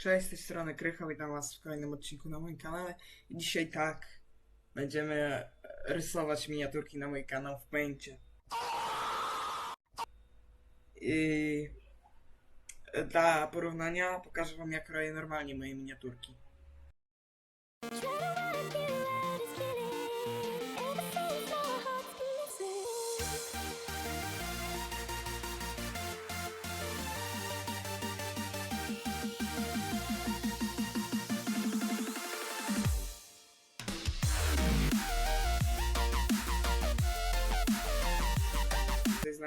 Cześć, z tej strony Krycha, witam was w kolejnym odcinku na moim kanale. Dzisiaj tak, będziemy rysować miniaturki na mój kanał w Paincie. I dla porównania pokażę wam jak robię normalnie moje miniaturki.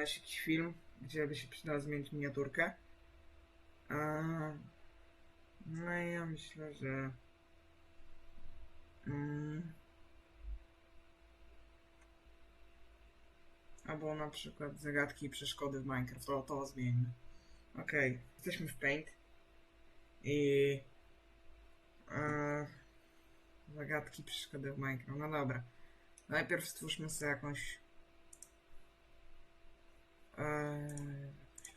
Znaleźć jakiś film, gdzie by się przydało zmienić miniaturkę. No i ja myślę, że... Mm... Albo na przykład zagadki i przeszkody w Minecraft. To, to zmieńmy. Okej, jesteśmy w Paint. I... E... Zagadki, przeszkody w Minecraft. No dobra. Najpierw stwórzmy sobie jakąś Eee,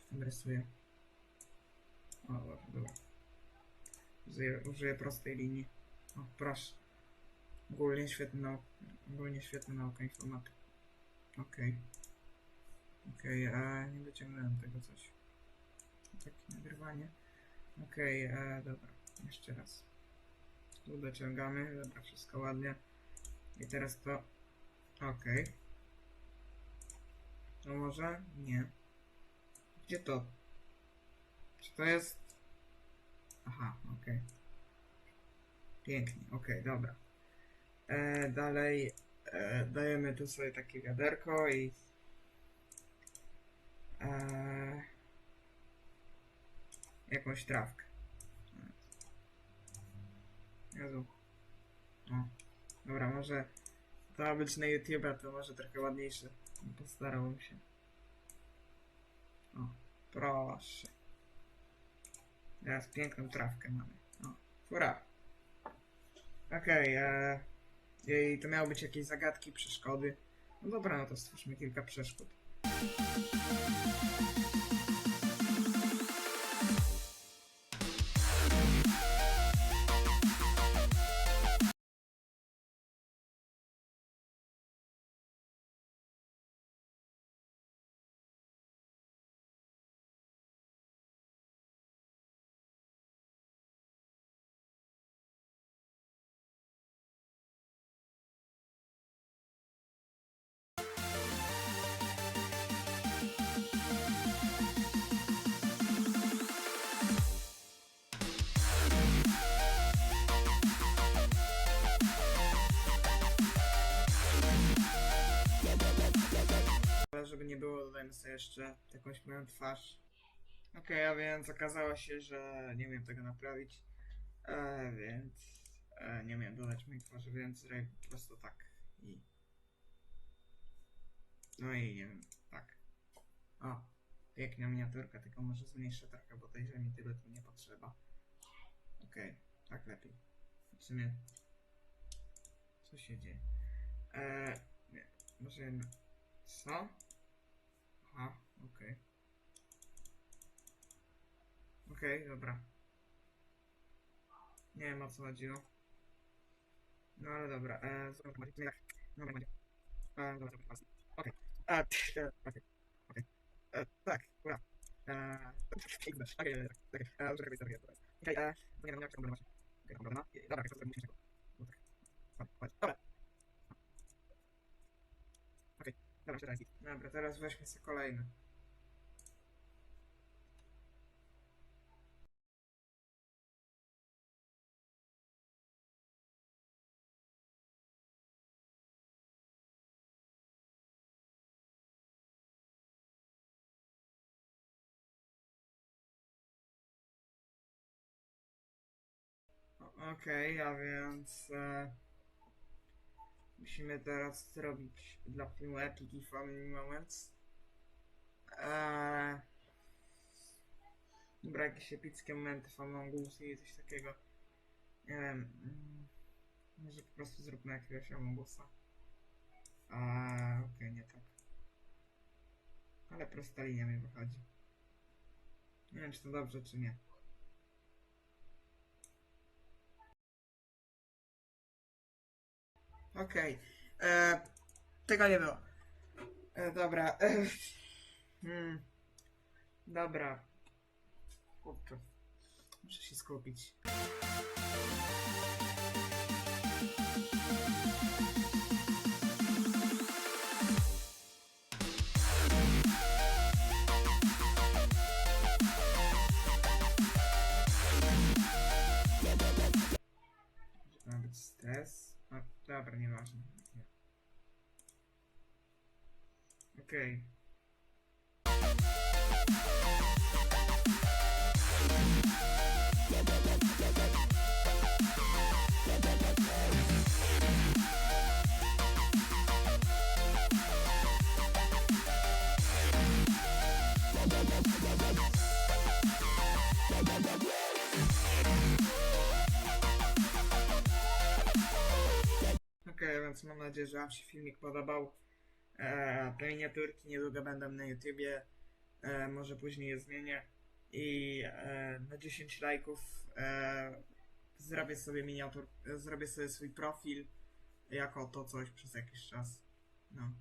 tam rysuje? O, dobra, dobra. Użyję, użyję prostej linii. O, proszę. Ogólnie świetny nau... Ogólnie świetna nauka informatyki. Okej. Okej, okay, nie dociągnąłem tego coś. Takie nagrywanie. Okej, okay, dobra. Jeszcze raz. Tu dociągamy, dobra, wszystko ładnie. I teraz to... Okej. Okay. To może? Nie. Gdzie to? Czy to jest... Aha, okej. Pięknie, okej, dobra. E, dalej e, dajemy tu sobie takie wiaderko i... E, jakąś trawkę. Jezu. O. Dobra, może to ma być na YouTube'a, to może trochę ładniejsze. Postarałem się. O, proszę. Teraz piękną trawkę mamy. O, fura. Okej, okay, e, to miały być jakieś zagadki, przeszkody. No dobra, no to stwórzmy kilka przeszkód. Jeszcze jakąś moją twarz. Okej, a więc okazało się, że nie umiem tego naprawić. E, więc e, nie umiem dodać mojej twarzy, więc zrobię po prostu tak. I... No i nie wiem, tak. O, piękna miniaturka, tylko może zmniejszę trochę, bo tej ziemi tyle tu nie potrzeba. Okej, tak lepiej. W sumie... Co się dzieje? E, nie, może jednak... Co? Aha, okej. Okej, dobra. Nie wiem o co chodziło. No ale dobra, e, zobacz, będzie tak. No będzie. E, dobra, dobra, Okej. A, e, okej. Okej. E, tak, ura. E, Okej, okej, okej, okej. E, już robię, zrobię, teraz. Okej, e, to nie wiem, jak to będzie. Okej, dobra, no. Dobra, to musimy No tak. Dobra, Dobra. Okej, dobra, teraz. Dobra, teraz weźmy sobie kolejny. Okej, a więc e, musimy teraz zrobić dla filmu Epic i Family Moments. Eee, dobra, jakieś epickie momenty w Among Us i coś takiego. Nie wiem. mm, Może po prostu zróbmy jakiegoś Among Usa. Eee, okej, nie tak. Ale prosta linia mi wychodzi. Nie wiem, czy to dobrze, czy nie. Okej. E, Tego nie było. E, dobra. E, hmm. Dobra. Kurczę. Muszę się skupić. Dobra, nieważne. Nie. Okej. Więc mam nadzieję, że Wam się filmik podobał. E, te miniaturki niedługo będą na YouTubie. E, może później je zmienię. I e, na 10 lajków e, zrobię sobie miniatur, zrobię sobie swój profil jako to coś przez jakiś czas. No.